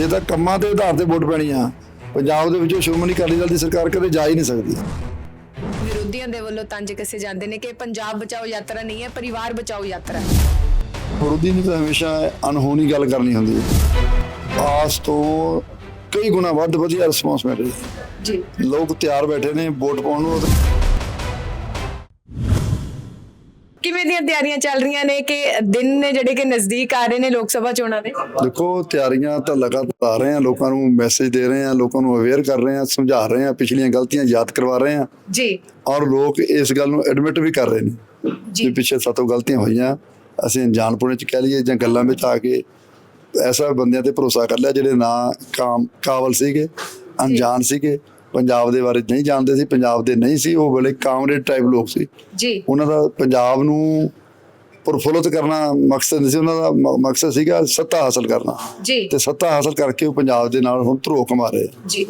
ਜੇ ਤਾਂ ਕੰਮਾਂ ਦੇ ਆਧਾਰ ਤੇ ਵੋਟ ਪੈਣੀ ਆ ਪੰਜਾਬ ਦੇ ਵਿੱਚੋਂ ਸ਼੍ਰੋਮਣੀ ਅਕਾਲੀ ਦਲ ਦੀ ਸਰਕਾਰ ਕਦੇ ਜਾ ਹੀ ਨਹੀਂ ਸਕਦੀ। ਵਿਰੋਧੀਆਂ ਦੇ ਵੱਲੋਂ ਤੰਜ ਕੱਸੇ ਜਾਂਦੇ ਨੇ ਕਿ ਪੰਜਾਬ ਬਚਾਓ ਯਾਤਰਾ ਨਹੀਂ ਹੈ ਪਰਿਵਾਰ ਬਚਾਓ ਯਾਤਰਾ। ਹੈ ਵਿਰੋਧੀ ਨੇ ਤਾਂ ਹਮੇਸ਼ਾ ਅਨਹੋਣੀ ਗੱਲ ਕਰਨੀ ਹੁੰਦੀ ਹੈ। ਆਸ ਤੋਂ ਕਈ ਗੁਣਾ ਵੱਧ ਵਧੀਆ ਰਿਸਪੌਂਸ ਮਿਲ ਰਹੀ ਹੈ। ਜੀ। ਲੋਕ ਤਿਆਰ ਬੈਠੇ ਨੇ ਵੋਟ ਪਾਉਣ ਨੂੰ। ਦੀਆਂ ਤਿਆਰੀਆਂ ਚੱਲ ਰਹੀਆਂ ਨੇ ਕਿ ਦਿਨ ਨੇ ਜਿਹੜੇ ਕਿ ਨਜ਼ਦੀਕ ਆ ਰਹੇ ਨੇ ਲੋਕ ਸਭਾ ਚੋਣਾਂ ਦੇ? ਦੇਖੋ ਤਿਆਰੀਆਂ ਤਾਂ ਲਗਾਤਾਰ ਰਹੇ ਆ ਲੋਕਾਂ ਨੂੰ ਮੈਸੇਜ ਦੇ ਰਹੇ ਆ ਲੋਕਾਂ ਨੂੰ ਅਵੇਅਰ ਕਰ ਰਹੇ ਆ ਸਮਝਾ ਰਹੇ ਆ ਪਿਛਲੀਆਂ ਗਲਤੀਆਂ ਯਾਦ ਕਰਵਾ ਰਹੇ ਆ ਜੀ। ਔਰ ਲੋਕ ਇਸ ਗੱਲ ਨੂੰ ਐਡਮਿਟ ਵੀ ਕਰ ਰਹੇ ਨੇ ਕਿ ਜੀ ਪਿੱਛੇ ਸਾਤੋਂ ਗਲਤੀਆਂ ਹੋਈਆਂ ਅਸੀਂ ਅਣਜਾਣਪੁਣੇ ਚ ਕਹਿ ਲਈਏ ਜਾਂ ਗੱਲਾਂ ਵਿੱਚ ਆ ਕੇ ਐਸਾ ਬੰਦਿਆਂ ਤੇ ਭਰੋਸਾ ਕਰ ਲਿਆ ਜਿਹੜੇ ਨਾ ਕਾਮ ਕਾਬਲ ਸੀਗੇ ਅਣਜਾਣ ਸੀਗੇ। ਪੰਜਾਬ ਦੇ ਬਾਰੇ ਨਹੀਂ ਜਾਣਦੇ ਸੀ ਪੰਜਾਬ ਦੇ ਨਹੀਂ ਸੀ ਉਹ ਬੜੇ ਕਾਮਰੇਡ ਟਾਈਪ ਲੋਕ ਸੀ। ਜੀ। ਉਹਨਾਂ ਦਾ ਪੰਜਾਬ ਨੂੰ ਪ੍ਰਫੁੱਲਤ ਕਰਨਾ ਮਕਸਦ ਨਹੀਂ ਸੀ ਉਹਨਾਂ ਦਾ ਮਕਸਦ ਸੀਗਾ ਸੱਤਾ ਹਾਸਲ ਕਰਨਾ। ਜੀ। ਤੇ ਸੱਤਾ ਹਾਸਲ ਕਰਕੇ ਉਹ ਪੰਜਾਬ ਦੇ ਨਾਲ ਹੁਣ ਧਰੋ ਕਮਾ ਰਹੇ ਆ। ਜੀ।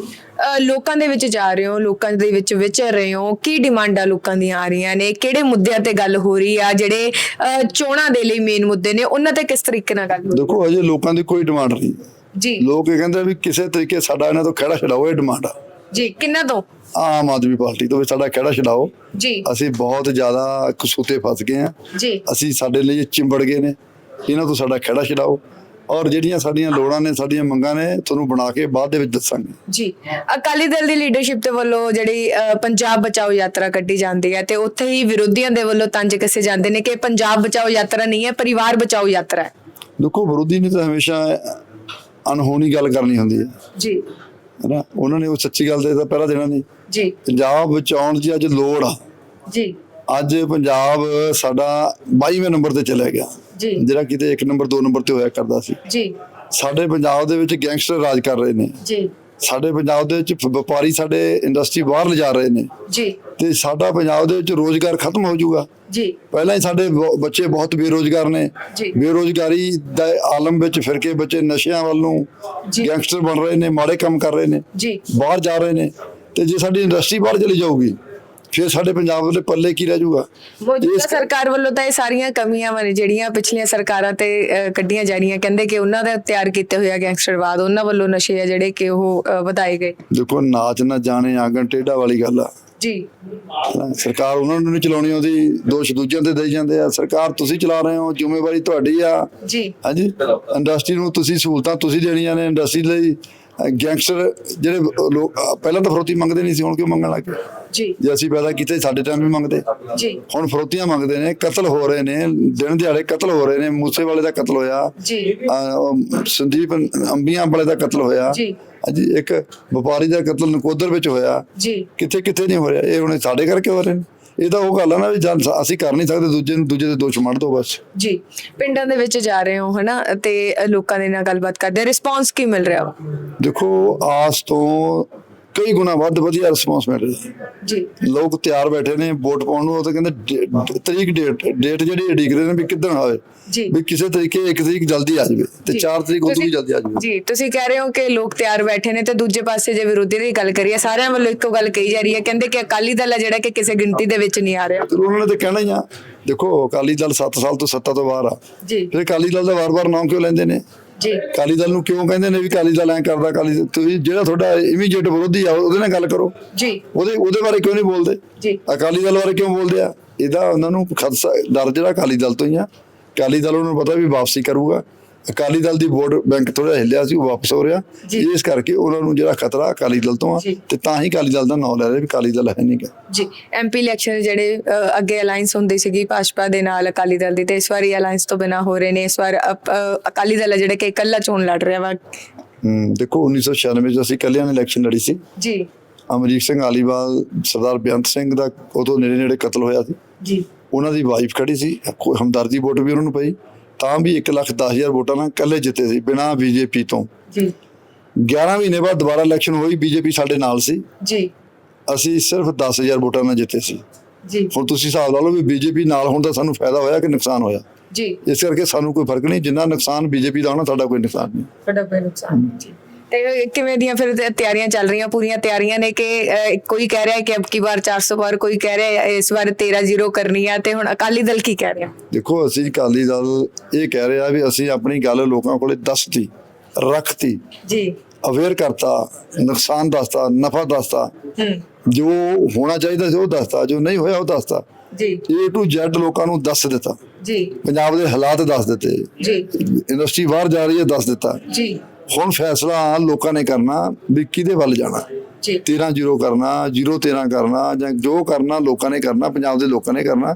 ਲੋਕਾਂ ਦੇ ਵਿੱਚ ਜਾ ਰਹੇ ਹੋ ਲੋਕਾਂ ਦੇ ਵਿੱਚ ਵਿਚਰ ਰਹੇ ਹੋ ਕੀ ਡਿਮਾਂਡਾਂ ਲੋਕਾਂ ਦੀਆਂ ਆ ਰਹੀਆਂ ਨੇ? ਕਿਹੜੇ ਮੁੱਦਿਆਂ ਤੇ ਗੱਲ ਹੋ ਰਹੀ ਆ? ਜਿਹੜੇ ਚੋਣਾਂ ਦੇ ਲਈ ਮੇਨ ਮੁੱਦੇ ਨੇ ਉਹਨਾਂ ਤੇ ਕਿਸ ਤਰੀਕੇ ਨਾਲ ਗੱਲ ਹੋ ਰਹੀ ਦੇਖੋ ਅਜੇ ਲੋਕਾਂ ਦੀ ਕੋਈ ਡਿਮਾਂਡ ਨਹੀਂ। ਜੀ। ਲੋਕ ਇਹ ਕਹਿੰਦੇ ਵੀ ਕਿਸੇ ਤਰੀਕੇ ਸਾਡਾ ਇਹਨਾਂ ਤੋਂ ਖੜਾ ਛਡਾਓ ਇਹ ਡਿਮਾਂਡ ਆ। ਜੀ ਕਿੰਨਾ ਤੋਂ ਆਮ ਆਦਮੀ ਪਾਰਟੀ ਤੋਂ ਵੀ ਸਾਡਾ ਖੜਾ ਛਡਾਓ। ਜੀ। ਅਸੀਂ ਬਹੁਤ ਜ਼ਿਆਦਾ ਕਸੂਤੇ ਫਸ ਗਏ ਆ ਜੀ। ਅਸੀਂ ਸਾਡੇ ਲਈ ਚਿੰਬੜ ਗਏ ਨੇ। ਇਹਨਾਂ ਤੋਂ ਸਾਡਾ ਖੜਾ ਛਡਾਓ? ਔਰ ਜਿਹੜੀਆਂ ਸਾਡੀਆਂ ਲੋੜਾਂ ਨੇ ਸਾਡੀਆਂ ਮੰਗਾਂ ਨੇ ਤੁਹਾਨੂੰ ਬਣਾ ਕੇ ਬਾਅਦ ਦੇ ਵਿੱਚ ਦੱਸਾਂਗੇ। ਜੀ। ਅਕਾਲੀ ਦਲ ਦੀ ਲੀਡਰਸ਼ਿਪ ਦੇ ਵੱਲੋਂ ਜਿਹੜੀ ਪੰਜਾਬ ਬਚਾਓ ਯਾਤਰਾ ਕੱਢੀ ਜਾਂਦੀ ਹੈ ਤੇ ਉੱਥੇ ਹੀ ਵਿਰੋਧੀਆਂ ਦੇ ਵੱਲੋਂ ਤੰਜ ਕੱਸੇ ਜਾਂਦੇ ਨੇ ਕਿ ਪੰਜਾਬ ਬਚਾਓ ਯਾਤਰਾ ਨਹੀਂ ਹੈ ਪਰਿਵਾਰ ਬਚਾਓ ਯਾਤਰਾ ਹੈ। ਦੇਖੋ ਵਿਰੋਧੀ ਨੇ ਤਾਂ ਹਮੇਸ਼ਾ ਅਨਹੋਣੀ ਗੱਲ ਕਰਨੀ ਹੁੰਦੀ ਹੈ। ਜੀ। ਹੈਨਾ? ਉਹਨਾਂ ਨੇ ਉਹ ਸੱਚੀ ਗੱਲ ਦੇ ਤਾਂ ਪਹਿਲਾਂ ਦੇਣਾ ਨਹੀਂ। ਜੀ। ਪੰਜਾਬ ਬਚਾਉਣ ਦੀ ਅੱਜ ਲੋੜ ਆ। ਜੀ। ਅੱਜ ਪੰਜਾਬ ਸਾਡਾ 22ਵੇਂ ਨੰਬਰ ਤੇ ਚਲਾ ਗਿਆ। ਜੀ। ਜਿਹੜਾ ਕਿਤੇ 1 ਨੰਬਰ 2 ਨੰਬਰ ਤੇ ਹੋਇਆ ਕਰਦਾ ਸੀ। ਜੀ। ਸਾਡੇ ਪੰਜਾਬ ਦੇ ਵਿੱਚ ਗੈਂਗਸਟਰ ਰਾਜ ਕਰ ਰਹੇ ਨੇ। ਜੀ। ਸਾਡੇ ਪੰਜਾਬ ਦੇ ਵਿੱਚ ਵਪਾਰੀ ਸਾਡੇ ਇੰਡਸਟਰੀ ਬਾਹਰ ਲਿਜਾ ਰਹੇ ਨੇ। ਜੀ। ਤੇ ਸਾਡਾ ਪੰਜਾਬ ਦੇ ਵਿੱਚ ਰੋਜ਼ਗਾਰ ਖਤਮ ਹੋ ਜਾਊਗਾ। ਜੀ। ਪਹਿਲਾਂ ਹੀ ਸਾਡੇ ਬੱਚੇ ਬਹੁਤ ਬੇਰੋਜ਼ਗਾਰ ਨੇ। ਜੀ। ਬੇਰੋਜ਼ਗਾਰੀ ਦਾ ਆਲਮ ਵਿੱਚ ਫਿਰ ਕੇ ਬੱਚੇ ਨਸ਼ਿਆਂ ਵੱਲ ਨੂੰ ਜੀ। ਗੈਂਗਸਟਰ ਬਣ ਰਹੇ ਨੇ ਮਾੜੇ ਕੰਮ ਕਰ ਰਹੇ ਨੇ। ਜੀ। ਬਾਹਰ ਜਾ ਰਹੇ ਨੇ। ਤੇ ਜੇ ਸਾਡੀ ਇੰਡਸਟਰੀ ਬਾਹਰ ਚਲੀ ਜਾਊਗੀ ਫਿਰ ਸਾਡੇ ਪੰਜਾਬ ਦੇ ਪੱਲੇ ਕੀ ਰਹਿ ਜਾਊਗਾ? ਮੌਜੂਦਾ ਸਰਕਾਰ ਵੱਲੋਂ ਤਾਂ ਇਹ ਸਾਰੀਆਂ ਕਮੀਆਂ ਵਾਂ ਜਿਹੜੀਆਂ ਪਿਛਲੀਆਂ ਸਰਕਾਰਾਂ ਤੇ ਕੱਢੀਆਂ ਜਾ ਰਹੀਆਂ। ਕਹਿੰਦੇ ਕਿ ਉਹਨਾਂ ਦਾ ਤਿਆਰ ਕੀਤੇ ਹੋਇਆ ਗੈਂਗਸਟਰਵਾਦ ਉਹਨਾਂ ਵੱਲੋਂ ਨਸ਼ੇ ਆ ਜਿਹੜੇ ਕਿ ਉਹ ਵਧਾਏ ਗਏ। ਦੇਖੋ ਨਾਚ ਨਾ ਜਾਣੇ ਆਂਗਣ ਟੇਢਾ ਵਾਲੀ ਗੱਲ ਆ। ਜੀ। ਸਰਕਾਰ ਉਹਨਾਂ ਨੂੰ ਨਹੀਂ ਚਲਾਉਣੀ ਆਉਂਦੀ ਦੋਸ਼ ਦੂਜਿਆਂ ਤੇ ਦੇਈ ਜਾਂਦੇ ਆ। ਸਰਕਾਰ ਤੁਸੀਂ ਚਲਾ ਰਹੇ ਹੋ ਜ਼ਿੰਮੇਵਾਰੀ ਤੁਹਾਡੀ ਆ। ਜੀ। ਹਾਂਜੀ? ਇੰਡਸਟਰੀ ਨੂੰ ਤੁਸੀਂ ਸਹੂਲਤਾਂ ਤੁਸੀਂ ਦੇਣੀਆਂ ਨੇ ਇੰਡਸਟਰੀ ਲਈ। ਗੈਂਗਸਟਰ ਜਿਹੜੇ ਲੋਕ ਪਹਿਲਾਂ ਤਾਂ ਫਰੋਤੀ ਮੰਗਦੇ ਨਹੀਂ ਸੀ ਹੁਣ ਕਿਉਂ ਮੰਗਣ ਲੱਗ ਜੀ। ਜੇ ਅਸੀਂ ਪੈਦਾ ਕੀਤੇ ਸਾਡੇ ਟਾਈਮ ਵੀ ਮੰਗਦੇ। ਜੀ। ਹੁਣ ਫਰੋਤੀਆਂ ਮੰਗਦੇ ਨੇ ਕਤਲ ਹੋ ਰਹੇ ਨੇ ਦਿਨ ਦਿਹਾੜੇ ਕਤਲ ਹੋ ਰਹੇ ਨੇ ਮੂਸੇ ਵਾਲੇ ਦਾ ਕਤਲ ਹੋਇਆ। ਜੀ। ਸੰਦੀਪ ਅੰਬੀਆਂ ਵਾਲੇ ਦਾ ਕਤਲ ਹੋਇਆ। ਜੀ। ਹਾਂਜੀ ਇੱਕ ਵਪਾਰੀ ਦਾ ਕਤਲ ਨਕੋਦਰ ਵਿੱਚ ਹੋਇਆ। ਜੀ। ਕਿੱਥੇ ਕਿੱਥੇ ਨਹੀਂ ਹੋ ਰਿਹਾ? ਇਹ ਹੁਣ ਸਾਡੇ ਕਰਕੇ ਹੋ ਰਹੇ ਨੇ। ਇਹ ਤਾਂ ਉਹ ਗੱਲ ਆ ਨਾ ਵੀ ਜਦ ਅਸੀਂ ਕਰ ਨਹੀਂ ਸਕਦੇ ਦੂਜੇ ਨੂੰ ਦੂਜੇ ਦੇ ਦੋਸ਼ ਮੰਨ ਦੋ ਬਸ। ਜੀ ਪਿੰਡਾਂ ਦੇ ਵਿੱਚ ਜਾ ਰਹੇ ਹੋ ਹਨਾ? ਤੇ ਲੋਕਾਂ ਦੇ ਨਾਲ ਗੱਲਬਾਤ ਕਰਦੇ ਰਿਸਪੌਂਸ ਕੀ ਮਿਲ ਰਿਹਾ ਦੇਖੋ ਆਸ ਤੋਂ ਕਈ ਗੁਣਾ ਵੱਧ ਵਧੀਆ ਰਿਸਪੌਂਸ ਮਿਲ ਰਿਹਾ। ਜੀ। ਲੋਕ ਤਿਆਰ ਬੈਠੇ ਨੇ ਵੋਟ ਪਾਉਣ ਨੂੰ ਉਹ ਤਾਂ ਕਹਿੰਦੇ ਡੇ- ਤਰੀਕ ਡੇਟ ਡੇਟ ਜਿਹੜੀ ਰਹੇ ਨੇ ਵੀ ਕਿੱਦਣ ਆਵੇ। ਜੀ। ਵੀ ਕਿਸੇ ਤਰੀਕੇ ਇੱਕ ਤਰੀਕ ਜਲਦੀ ਆ ਜਾਵੇ ਤੇ ਜੀ। 4 ਤਰੀਕ ਉਦੋਂ ਵੀ ਤੁਸੀਂ- ਜਲਦੀ ਆ ਜਾਵੇ। ਜੀ ਤੁਸੀਂ ਕਹਿ ਰਹੇ ਹੋ ਕਿ ਲੋਕ ਤਿਆਰ ਬੈਠੇ ਨੇ ਤੇ ਦੂਜੇ ਪਾਸੇ ਜੇ ਵਿਰੋਧੀ ਦੀ ਗੱਲ ਕਰੀਏ ਸਾਰਿਆਂ ਵੱਲੋਂ ਇੱਕੋ ਗੱਲ ਕਹੀ ਜਾ ਰਹੀ ਹੈ ਕਹਿੰਦੇ ਕਿ ਅਕਾਲੀ ਦਲ ਹੈ ਜਿਹੜਾ ਕਿ ਕਿਸੇ ਗਿਣਤੀ ਦੇ ਵਿੱਚ ਨਹੀਂ ਆ ਰਿਹਾ। ਤੇ ਉਹਨਾਂ ਨੇ ਤਾਂ ਕਹਿਣਾ ਹੀ ਆ ਦੇਖੋ ਅਕਾਲੀ ਦਲ 7 ਸਾਲ ਤੋਂ ਸੱਤਾ ਤੋਂ ਬਾਹਰ ਆ। ਜੀ। ਫਿਰ ਅਕਾਲੀ ਦਲ ਦਾ ਵਾਰ-ਵਾਰ ਨਾਮ ਕਿਉਂ ਲੈਂਦੇ ਨੇ? ਜੀ। ਅਕਾਲੀ ਦਲ ਨੂੰ ਕਿਉਂ ਕਹਿੰਦੇ ਨੇ ਵੀ ਅਕਾਲੀ ਦਲ ਐ ਕਰਦਾ ਦਲ- ਤੁਸੀਂ ਜਿਹੜਾ ਤੁਹਾਡਾ ਇਮੀਡੀਏਟ ਵਿਰੋਧੀ ਆ ਉਹਦੇ ਨਾਲ ਗੱਲ ਕਰੋ। ਜੀ। ਉਹਦੇ ਉਹਦੇ ਬਾਰੇ ਕਿਉਂ ਨਹੀਂ ਬੋਲਦੇ? ਜੀ। ਅਕਾਲੀ ਦਲ ਬਾਰੇ ਕਿਉਂ ਬੋਲਦੇ ਆ? ਇਹਦਾ ਉਹਨਾਂ ਨੂੰ ਖਦਸ਼ਾ ਡਰ ਜਿਹੜਾ ਅਕਾਲੀ ਦਲ ਤੋਂ ਹੀ ਆ। ਅਕਾਲੀ ਦਲ ਉਹਨਾਂ ਨੂੰ ਪਤਾ ਵੀ ਵਾਪਸੀ ਕਰੂਗਾ। ਅਕਾਲੀ ਦਲ ਦੀ ਵੋਟ ਬੈਂਕ ਥੋੜਾ ਹਿੱਲਿਆ ਸੀ ਉਹ ਵਾਪਸ ਹੋ ਰਿਹਾ। ਇਸ ਕਰਕੇ ਉਹਨਾਂ ਨੂੰ ਜਿਹੜਾ ਖਤਰਾ ਅਕਾਲੀ ਦਲ ਤੋਂ ਆ। ਤੇ ਤਾਂ ਹੀ ਅਕਾਲੀ ਦਲ ਦਾ ਨਾਮ ਲੈ ਰਹੇ ਵੀ ਅਕਾਲੀ ਦਲ ਹੈ ਨਹੀਂ ਗਾ। ਜੀ ਐਮਪੀ ਇਲੈਕਸ਼ਨ ਜਿਹੜੇ ਅੱਗੇ ਅਲਾਈਅੰਸ ਹੁੰਦੀ ਸੀਗੀ ਭਾਜਪਾ ਦੇ ਨਾਲ ਅਕਾਲੀ ਦਲ ਦੀ ਤੇ ਇਸ ਵਾਰੀ ਅਲਾਈਅੰਸ ਤੋਂ ਬਿਨਾ ਹੋ ਰਹੇ ਨੇ। ਇਸ ਵਾਰ ਅਕਾਲੀ ਦਲ ਜਿਹੜੇ ਕਿ ਇਕੱਲਾ ਚੋਣ ਲੜ ਰਿਹਾ ਵਾ। ਦੇਖੋ 1996 ਚ ਅਸੀਂ ਕੱਲਿਆਂ ਨੇ ਇਲੈਕਸ਼ਨ ਲੜੀ ਸੀ। ਜੀ। ਅਮਰੀਕ ਸਿੰਘ ਆਲੀਵਾਲ ਸਰਦਾਰ ਬੇਅੰਤ ਸਿੰਘ ਦਾ ਉਦੋਂ ਨੇੜੇ ਨੇੜੇ ਕਤਲ ਹੋਇਆ ਸੀ। ਜੀ। ਉਹਨਾਂ ਦੀ ਵਾਈਫ ਖੜੀ ਸੀ ਹਮਦਰਦੀ ਵੋਟ ਵੀ ਉਹਨਾਂ ਨੂੰ ਪਈ। ਤਾਂ ਵੀ 1 ਲੱਖ 10 ਹਜ਼ਾਰ ਵੋਟਾਂ ਨਾਲ ਇਕੱਲੇ ਜਿੱਤੇ ਸੀ ਬਿਨਾਂ ਬੀਜੇਪੀ ਤੋਂ। ਜੀ। 11 ਮਹੀਨੇ ਬਾਅਦ ਦੁਬਾਰਾ ਇਲੈਕਸ਼ਨ ਹੋਈ ਬੀਜੇਪੀ ਸਾਡੇ ਨਾਲ ਸੀ। ਜੀ। ਅਸੀਂ ਸਿਰਫ 10000 ਵੋਟਾਂ ਨਾਲ ਜਿੱਤੇ ਸੀ। ਜੀ। ਹੁਣ ਤੁਸੀਂ ਹਿਸਾਬ ਲਾ ਲਓ ਵੀ ਬੀਜੇਪੀ ਨਾਲ ਹੋਣ ਦਾ ਸਾਨੂੰ ਫਾਇਦਾ ਹੋਇਆ ਕਿ ਨੁਕਸਾਨ ਹੋਇਆ? ਜੀ। ਇਸ ਕਰਕੇ ਸਾਨੂੰ ਕੋਈ ਫ਼ਰਕ ਨਹੀਂ ਜਿੰਨਾ ਨੁਕਸਾਨ ਬੀਜੇਪੀ ਦਾ ਹੋਣਾ ਸਾਡਾ ਕੋਈ ਨੁਕਸਾਨ ਨਹੀਂ। ਬੜਾ ਬੜਾ ਨੁਕਸਾਨ ਜੀ। ਤੇ ਕਿਵੇਂ ਦੀਆਂ ਫਿਰ ਤੇ- ਤਿਆਰੀਆਂ ਚੱਲ ਰਹੀਆਂ ਪੂਰੀਆਂ ਤਿਆਰੀਆਂ ਨੇ ਕਿ ਕੋਈ ਕਹਿ ਰਿਹਾ ਹੈ ਕਿ ਅਬ ਕੀ ਵਾਰ 400 ਵਾਰ ਕੋਈ ਕਹਿ ਰਿਹਾ ਹੈ ਇਸ ਵਾਰ 13-0 ਕਰਨੀ ਆ ਤੇ ਹੁਣ ਅਕਾਲੀ ਦਲ ਕੀ ਕਹਿ ਰਿਹਾ? ਦੇਖੋ ਅਸੀਂ ਅਕਾਲੀ ਦਲ ਇਹ ਕਹਿ ਰਿਹਾ ਵੀ ਅਸੀਂ ਆਪਣੀ ਗੱਲ ਲੋਕਾਂ ਕੋਲੇ ਦੱਸਤੀ ਰੱਖਤੀ। ਜੀ। ਅਵੇਅਰ ਕਰਤਾ ਨੁਕਸਾਨ ਦੱਸਤਾ ਨਫਾ ਦੱਸਤਾ। ਹੂੰ। ਜੋ ਹੋਣਾ ਚਾਹੀਦਾ ਸੀ ਉਹ ਦੱਸਤਾ ਜੋ ਨਹੀਂ ਹੋਇਆ ਉਹ ਦੱਸਤਾ। ਜੀ। A to Z ਲੋਕਾਂ ਨੂੰ ਦੱਸ ਦਿੱਤਾ। ਜੀ। ਪੰਜਾਬ ਦੇ ਹਾਲਾਤ ਦੱਸ ਦਿੱਤੇ। ਜੀ। ਇੰਡਸਟਰੀ ਬਾਹਰ ਜਾ ਰਹੀ ਹੈ ਦੱਸ ਦਿੱਤਾ। ਜੀ। ਹੁਣ ਫੈਸਲਾ ਲੋਕਾਂ ਨੇ ਕਰਨਾ ਵੀ ਕਿਹਦੇ ਵੱਲ ਜਾਣਾ? ਜੀ। 13 ਜ਼ੀਰੋ ਕਰਨਾ 0 13 ਕਰਨਾ ਜਾਂ ਜੋ ਕਰਨਾ ਲੋਕਾਂ ਨੇ ਕਰਨਾ ਪੰਜਾਬ ਦੇ ਲੋਕਾਂ ਨੇ ਕਰਨਾ।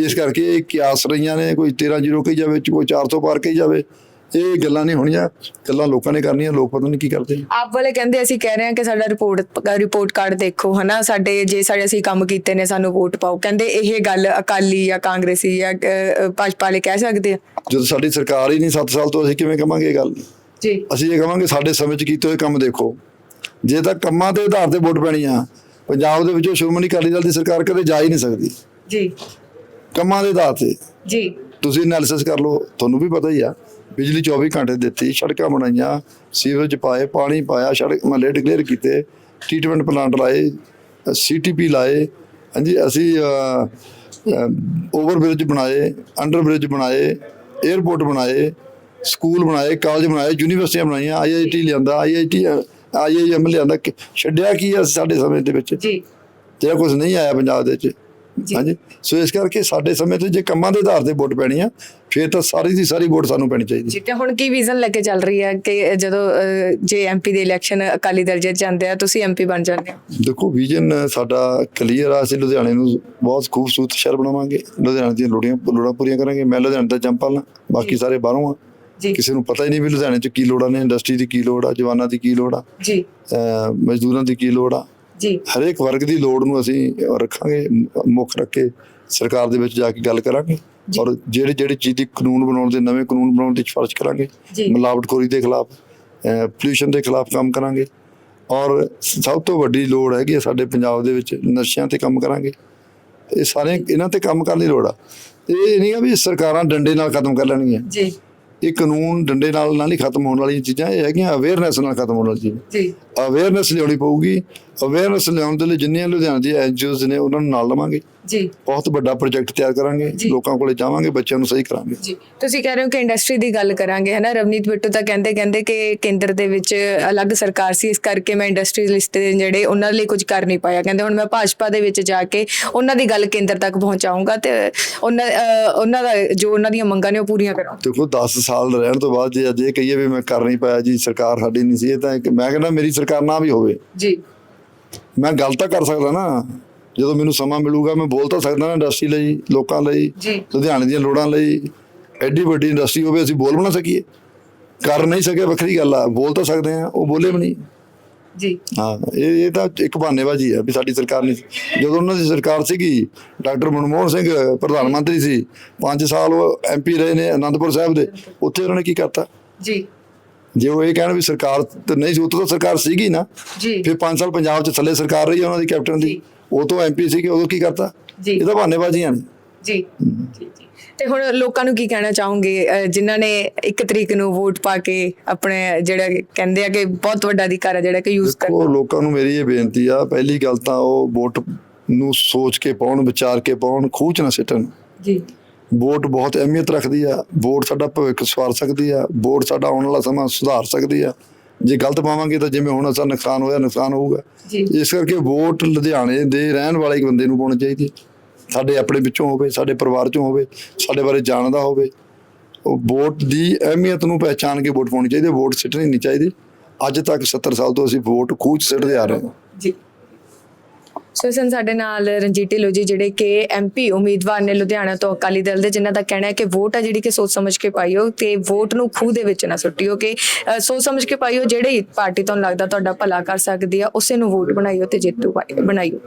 ਇਸ ਕਰਕੇ ਇਹ ਕਿਆਸ ਰਹੀਆਂ ਨੇ ਕੋਈ 13 ਜ਼ੀਰੋ ਕਹੀ ਜਾਵੇ ਕੋਈ 400 ਪਾਰ ਕਹੀ ਜਾਵੇ। ਇਹ ਗੱਲਾਂ ਨਹੀਂ ਹੋਣੀਆਂ ਗੱਲਾਂ ਲੋਕਾਂ ਨੇ ਕਰਨੀਆਂ ਲੋਕ ਪਤਾ ਨਹੀਂ ਕੀ ਕਰਦੇ। ਆਪ ਵਾਲੇ ਕਹਿੰਦੇ ਅਸੀਂ ਕਹਿ ਰਹੇ ਹਾਂ ਕਿ ਸਾਡਾ ਰਿਪੋਰਟ ਰਿਪੋਰਟ ਕਾਰਡ ਦੇਖੋ ਹਨਾ? ਸਾਡੇ ਜੇ ਸਾਡੇ ਅਸੀਂ ਕੰਮ ਕੀਤੇ ਨੇ ਸਾਨੂੰ ਵੋਟ ਪਾਓ। ਕਹਿੰਦੇ ਇਹ ਗੱਲ ਅਕਾਲੀ ਜਾਂ ਕਾਂਗਰਸੀ ਜਾਂ ਭਾਜਪਾ ਵਾਲੇ ਕਹਿ ਸਕਦੇ ਆ। ਜਦੋਂ ਸਾਡੀ ਸਰਕਾਰ ਹੀ ਨਹੀਂ 7 ਸਾਲ ਤੋਂ ਅਸੀਂ ਕਿਵੇਂ ਕਵਾਂਗੇ ਇਹ ਗੱਲ? ਜੀ। ਅਸੀਂ ਇਹ ਕਵਾਂਗੇ ਸਾਡੇ ਸਮੇਂ 'ਚ ਕੀਤੇ ਹੋਏ ਕੰਮ ਦੇਖੋ। ਜੇ ਤਾਂ ਕੰਮਾਂ ਦੇ ਆਧਾਰ ਤੇ ਵੋਟ ਪੈਣੀ ਆ ਪੰਜਾਬ ਦੇ ਵਿੱਚੋਂ ਸ਼੍ਰੋਮਣੀ ਅਕਾਲੀ ਦਲ ਦੀ ਸਰਕਾਰ ਕਦੇ ਜਾ ਹੀ ਨਹੀਂ ਸਕਦੀ। ਜੀ। ਕੰਮਾਂ ਦੇ ਆਧਾਰ ਤੇ। ਜੀ। ਤੁਸੀਂ ਐਨਾਲਿਸਿਸ ਕਰ ਲਓ ਤੁਹਾਨੂੰ ਵੀ ਪਤਾ ਹੀ ਆ ਬਿਜਲੀ 24 ਘੰਟੇ ਦਿੱਤੀ ਸੜਕਾਂ ਬਣਾਈਆਂ ਸੀਵਰੇਜ ਪਾਏ ਪਾਣੀ ਪਾਇਆ ਸੜਕ ਮਹੱਲੇ ਡਿਕਲੇਅਰ ਕੀਤੇ ਟ੍ਰੀਟਮੈਂਟ ਪਲਾਂਟ ਲਾਏ ਸੀਟੀਪੀ ਲਾਏ ਹਾਂਜੀ ਅਸੀਂ ਓਵਰ ਬ੍ਰਿਜ ਬਣਾਏ ਅੰਡਰ ਬ੍ਰਿਜ ਬਣਾਏ 에ਅਰਪੋਰਟ ਬਣਾਏ ਸਕੂਲ ਬਣਾਏ ਕਾਲਜ ਬਣਾਏ ਯੂਨੀਵਰਸਿਟੀਆਂ ਬਣਾਈਆਂ ਆਈਆਈਟੀ ਲਿਆਂਦਾ ਆਈਆਈਟੀ ਆਈਆਈਐਮ ਲਿਆਂਦਾ। ਛੱਡਿਆ ਕੀ ਆ ਸਾਡੇ ਸਮੇਂ ਦੇ ਵਿੱਚ? ਜੀ। ਜਿਹੜਾ ਕੁਝ ਨਹੀਂ ਆਇਆ ਪੰਜਾਬ ਦੇ ਵਿੱਚ। ਹਾਂਜੀ। ਸੋ ਇਸ ਕਰਕੇ ਸਾਡੇ ਸਮੇਂ ਤੇ ਜੇ ਕੰਮਾਂ ਦੇ ਆਧਾਰ ਤੇ ਵੋਟ ਪੈਣੀ ਆ ਫਿਰ ਤਾਂ ਸਾਰੀ ਦੀ ਸਾਰੀ ਵੋਟ ਸਾਨੂੰ ਪੈਣੀ ਚਾਹੀਦੀ। ਜੀ ਤੇ ਹੁਣ ਕੀ ਵਿਜ਼ਨ ਲੈ ਕੇ ਚੱਲ ਰਹੀ ਹੈ ਕਿ ਜਦੋਂ ਜੇ ਐਮਪੀ ਦੇ ਇਲੈਕਸ਼ਨ ਅਕਾਲੀ ਦਲ ਜਿੱਤ ਜਾਂਦੇ ਆ ਤੁਸੀਂ ਐਮਪੀ ਬਣ ਜਾਂਦੇ ਹੋ? ਦੇਖੋ ਵਿਜ਼ਨ ਸਾਡਾ ਕਲੀਅਰ ਆ ਅਸੀਂ ਲੁਧਿਆਣੇ ਨੂੰ ਬਹੁਤ ਖੂਬਸੂਰਤ ਸ਼ਹਿਰ ਬਣਾਵਾਂਗੇ। ਲੁਧਿਆਣੇ ਦੀਆਂ ਲੋੜੀਆਂ ਲੋੜਾਂ ਪੂਰੀਆਂ ਕਰਾਂਗੇ। ਮੈਂ ਲੁਧਿਆਣੇ ਦਾ ਜੰਪਲ ਬਾਕੀ ਸਾਰੇ ਬਾਹਰੋਂ ਆ। ਜੀ। ਕਿਸੇ ਨੂੰ ਪਤਾ ਹੀ ਨਹੀਂ ਵੀ ਲੁਧਿਆਣੇ 'ਚ ਕੀ ਲੋੜਾਂ ਨੇ ਇੰਡਸਟਰੀ ਦੀ ਕੀ ਲੋੜ ਆ ਜਵਾਨਾਂ ਦੀ ਕੀ ਲੋੜ ਆ ਜੀ। ਮਜ਼ਦੂਰਾਂ ਦੀ ਕੀ ਲੋੜ ਆ। ਜੀ। ਹਰੇਕ ਵਰਗ ਦੀ ਲੋੜ ਨੂੰ ਅਸੀਂ ਰੱਖਾਂਗੇ ਮੁੱਖ ਰੱਖ ਕੇ ਸਰਕਾਰ ਦੇ ਵਿੱਚ ਜਾ ਕੇ ਗੱਲ ਕਰਾਂਗੇ। ਔਰ ਜਿਹੜੇ ਜਿਹੜੇ ਚੀਜ਼ ਦੀ ਕਾਨੂੰਨ ਬਣਾਉਣ ਦੇ ਨਵੇਂ ਕਾਨੂੰਨ ਬਣਾਉਣ ਦੀ ਸਿਫਾਰਿਸ਼ ਕਰਾਂਗੇ। ਮਿਲਾਵਟਖੋਰੀ ਦੇ ਖਿਲਾਫ ਪੋਲੂਸ਼ਨ ਦੇ ਖਿਲਾਫ ਕੰਮ ਕਰਾਂਗੇ ਔਰ ਸਭ ਤੋਂ ਵੱਡੀ ਲੋੜ ਹੈਗੀ ਸਾਡੇ ਪੰਜਾਬ ਦੇ ਵਿੱਚ ਨਸ਼ਿਆਂ ਤੇ ਕੰਮ ਕਰਾਂਗੇ। ਇਹ ਸਾਰੇ ਇਹਨਾਂ ਤੇ ਕੰਮ ਕਰਨ ਦੀ ਲੋੜ ਆ। ਇਹ ਨਹੀਂ ਆ ਵੀ ਸਰਕਾਰਾਂ ਡੰਡੇ ਨਾਲ ਖਤਮ ਕਰ ਲੈਣਗੀਆਂ। ਜੀ। ਇਹ ਕਾਨੂੰਨ ਡੰਡੇ ਨਾਲ ਨਾਲ ਹੀ ਖਤਮ ਹੋਣ ਵਾਲੀਆਂ ਚੀਜ਼ਾਂ ਇਹ ਹੈਗੀਆਂ ਅਵੇਅਰਨੈਸ ਨਾਲ ਖਤਮ ਹੋਣ ਵਾਲੀਆਂ ਚੀਜ਼ਾਂ। ਜੀ। ਅਵੇਅਰਨੈਸ ਲਿਆਉਣੀ ਪਊਗੀ। ਅਵੇਅਰਨੈਸ ਲਿਆਉਣ ਦੇ ਲਈ ਜਿੰਨੀਆਂ ਲੁਧਿਆਣਾ ਦੀ ਐਨਜੀਓਜ਼ ਨੇ ਉਹਨਾਂ ਨੂੰ ਨਾਲ ਲਵਾਂਗੇ। ਜੀ। ਬਹੁਤ ਵੱਡਾ ਪ੍ਰੋਜੈਕਟ ਤਿਆਰ ਕਰਾਂਗੇ। ਲੋਕਾਂ ਕੋਲੇ ਜਾਵਾਂਗੇ ਬੱਚਿਆਂ ਨੂੰ ਸਹੀ ਕਰਾਂਗੇ। ਜੀ। ਤੁਸੀਂ ਕਹਿ ਰਹੇ ਹੋ ਕਿ ਇੰਡਸਟਰੀ ਦੀ ਗੱਲ ਕਰਾਂਗੇ ਹਨਾ? ਰਵਨੀਤ ਬਿੱਟੂ ਤਾਂ ਕਹਿੰਦੇ ਕਹਿੰਦੇ ਕਿ ਕੇਂਦਰ ਦੇ ਵਿੱਚ ਅਲੱਗ ਸਰਕਾਰ ਸੀ ਇਸ ਕਰਕੇ ਮੈਂ ਇੰਡਸਟਰੀਲਿਸਟ ਦੇ ਜਿਹੜੇ ਉਹਨਾਂ ਲਈ ਕੁਝ ਕਰ ਨਹੀਂ ਪਾਇਆ। ਕਹਿੰਦੇ ਹੁਣ ਮੈਂ ਭਾਜਪਾ ਦੇ ਵਿੱਚ ਜਾ ਕੇ ਉਹਨਾਂ ਦੀ ਗੱਲ ਕੇਂਦਰ ਤੱਕ ਪਹੁੰਚਾਉਂਗਾ ਤੇ ਉਹਨਾਂ ਉਹਨਾਂ ਦਾ ਜੋ ਉਹਨਾਂ ਦੀਆਂ ਮੰਗਾਂ ਨੇ ਉਹ ਪੂਰੀਆਂ ਕਰਾਂ ਦੇਖੋ 10 ਸਾਲ ਰਹਿਣ ਤੋਂ ਬਾਅਦ ਜੇ ਅਜੇ ਕਹੀਏ ਵੀ ਮੈਂ ਕਰ ਨਹੀਂ ਪਾਇਆ ਜੀ ਸਰਕਾਰ ਸਾਡੀ ਨਹੀਂ ਸੀ ਇਹ ਤਾਂ ਇੱਕ- ਮੈਂ ਕਹਿੰਦਾ ਮੇਰੀ ਸਰਕਾਰ ਨਾ ਵੀ ਹੋਵੇ। ਜੀ। ਮੈਂ ਗੱਲ ਤਾਂ ਕਰ ਸਕਦਾ ਨਾ। ਜਦੋਂ ਮੈਨੂੰ ਸਮਾਂ ਮਿਲੂਗਾ ਮੈਂ ਬੋਲ ਤਾਂ ਸਕਦਾ ਨਾ ਇੰਡਸਟਰੀ ਲਈ ਲੋਕਾਂ ਲਈ ਲੁਧਿਆਣੇ ਦੀਆਂ ਲੋੜਾਂ ਲਈ। ਐਡੀ ਵੱਡੀ ਇੰਡਸਟਰੀ ਹੋਵੇ ਅਸੀਂ ਬੋਲ ਬਣਾ ਸਕੀਏ। ਕਰ ਨਹੀਂ ਸਕੇ ਵੱਖਰੀ ਗੱਲ ਆ ਬੋਲ ਤਾਂ ਸਕਦੇ ਆ ਉਹ ਬੋਲੇ ਵੀ ਨਹੀਂ। ਜੀ। ਹਾਂ ਇਹ ਇਹ ਤਾਂ ਇੱਕ ਬਹਾਨੇਬਾਜ਼ੀ ਆ ਵੀ ਸਾਡੀ ਸਰਕਾਰ ਨਹੀਂ। ਜਦੋਂ ਉਹਨਾਂ ਦੀ ਸਰਕਾਰ ਸੀਗੀ ਡਾਕਟਰ ਮਨਮੋਹਨ ਸਿੰਘ ਪ੍ਰਧਾਨ ਮੰਤਰੀ ਸੀ 5 ਸਾਲ ਉਹ ਐਮਪੀ ਰਹੇ ਨੇ ਅਨੰਦਪੁਰ ਸਾਹਿਬ ਦੇ ਉੱਥੇ ਉਹਨਾਂ ਨੇ ਕੀ ਕਰਤਾ? ਜੀ। ਜੇ ਉਹ ਇਹ ਕਹਿਣ ਵੀ ਸਰਕਾਰ ਤੇ ਨਹੀਂ ਸੀ ਉਦੋਂ ਤਾਂ ਸਰਕਾਰ ਸੀਗੀ ਨਾ। ਜੀ। ਫਿਰ 5 ਸਾਲ ਪੰਜਾਬ 'ਚ ਥੱਲੇ ਸਰਕਾਰ ਰਹੀ ਉਹਨਾਂ ਦੀ ਕੈਪਟਨ ਦੀ। ਉਹ ਤੋਂ ਐਮਪੀ ਸੀਗੇ ਉਦੋਂ ਕੀ ਕਰਤਾ? ਜੀ। ਇਹ ਤਾਂ ਬਹਾਨੇਬਾਜ਼ੀਆਂ ਨੇ। ਜੀ। ਜੀ ਜੀ। ਤੇ ਹੁਣ ਲੋਕਾਂ ਨੂੰ ਕੀ ਕਹਿਣਾ ਚਾਹੋਗੇ? ਜਿਨ੍ਹਾਂ ਨੇ ਇੱਕ ਤਰੀਕ ਨੂੰ ਵੋਟ ਪਾ ਕੇ ਆਪਣੇ ਜਿਹੜਾ ਕਹਿੰਦੇ ਆ ਕਿ ਬਹੁਤ ਵੱਡਾ ਅਧਿਕਾਰ ਹੈ ਜਿਹੜਾ ਕਿ ਯੂਜ਼ ਕਰ ਦੇਖੋ ਲੋਕਾਂ ਨੂੰ ਮੇਰੀ ਇਹ ਬੇਨਤੀ ਆ ਪਹਿਲੀ ਗੱਲ ਤਾਂ ਉਹ ਵੋਟ ਨੂੰ ਸੋਚ ਕੇ ਪਾਉਣ ਵਿਚਾਰ ਕੇ ਪਾਉਣ ਖੂਚ ਨਾ ਸਿੱਟਣ। ਜੀ। ਵੋਟ ਬਹੁਤ ਅਹਿਮੀਅਤ ਰੱਖਦੀ ਆ। ਵੋਟ ਸਾਡਾ ਭਵਿੱਖ ਸਵਾਰ ਸਕਦੀ ਆ। ਵੋਟ ਸਾਡਾ ਆਉਣ ਵਾਲਾ ਸਮਾਂ ਸੁਧਾਰ ਸਕਦੀ ਆ। ਜੇ ਗਲਤ ਪਾਵਾਂਗੇ ਤਾਂ ਜਿਵੇਂ ਹੁਣ ਅਸਾਂ ਨੁਕਸਾਨ ਹੋਇਆ ਨੁਕਸਾਨ ਹੋਊਗਾ। ਜੀ। ਇਸ ਕਰਕੇ ਵੋਟ ਲੁਧਿਆਣੇ ਦੇ ਰਹਿਣ ਵਾਲੇ ਇੱਕ ਬੰਦੇ ਨੂੰ ਪਾਉਣੀ ਚਾਹੀਦੀ। ਹੈ ਸਾਡੇ ਆਪਣੇ ਵਿੱਚੋਂ ਹੋਵੇ, ਸਾਡੇ ਪਰਿਵਾਰ ਚੋਂ ਹੋਵੇ, ਸਾਡੇ ਬਾਰੇ ਜਾਣਦਾ ਹੋਵੇ, ਉਹ ਵੋਟ ਦੀ ਅਹਿਮੀਅਤ ਨੂੰ ਪਹਿਚਾਨ ਕੇ ਵੋਟ ਪਾਉਣੀ ਚਾਹੀਦੀ ਹੈ, ਵੋਟ ਸਿੱਟਣੀ ਨਹੀਂ ਚਾਹੀਦੀ। ਅੱਜ ਤੱਕ 70 ਸਾਲ ਤੋਂ ਅਸੀਂ ਵੋਟ ਖੂਚ ਸਿੱਟਦੇ ਆ ਰਹੇ ਹਾਂ। ਜੀ। ਸੋ ਸਨ ਸਾਡੇ ਨਾਲ ਰਣਜੀਤ ਢਿੱਲੋਂ ਜੀ, ਜਿਹੜੇ ਕਿ ਐਮਪੀ ਉਮੀਦਵਾਰ ਨੇ ਲੁਧਿਆਣਾ ਤੋਂ ਅਕਾਲੀ ਦਲ ਦੇ, ਜਿਨ੍ਹਾਂ ਦਾ ਕਹਿਣਾ ਹੈ ਕਿ ਵੋਟ ਆ ਜਿਹੜੀ ਕਿ ਸੋਚ ਸਮਝ ਕੇ ਪਾਈਓ ਤੇ ਵੋਟ ਨੂੰ ਖੂਹ ਦੇ ਵਿੱਚ ਨਾ ਸੁੱਟਿਓ ਕਿ ਸੋਚ ਸਮਝ ਕੇ ਪਾਈਓ, ਜਿਹੜੀ ਪਾਰਟੀ ਤੁਹਾਨੂੰ ਲੱਗਦਾ ਤੁਹਾਡਾ ਭਲਾ ਕਰ ਸਕਦੀ ਆ, ਉਸੇ ਨੂੰ ਵੋਟ ਬਣਾਈਓ ਤੇ ਜੇਤੂ ਬਣਾਈਓ।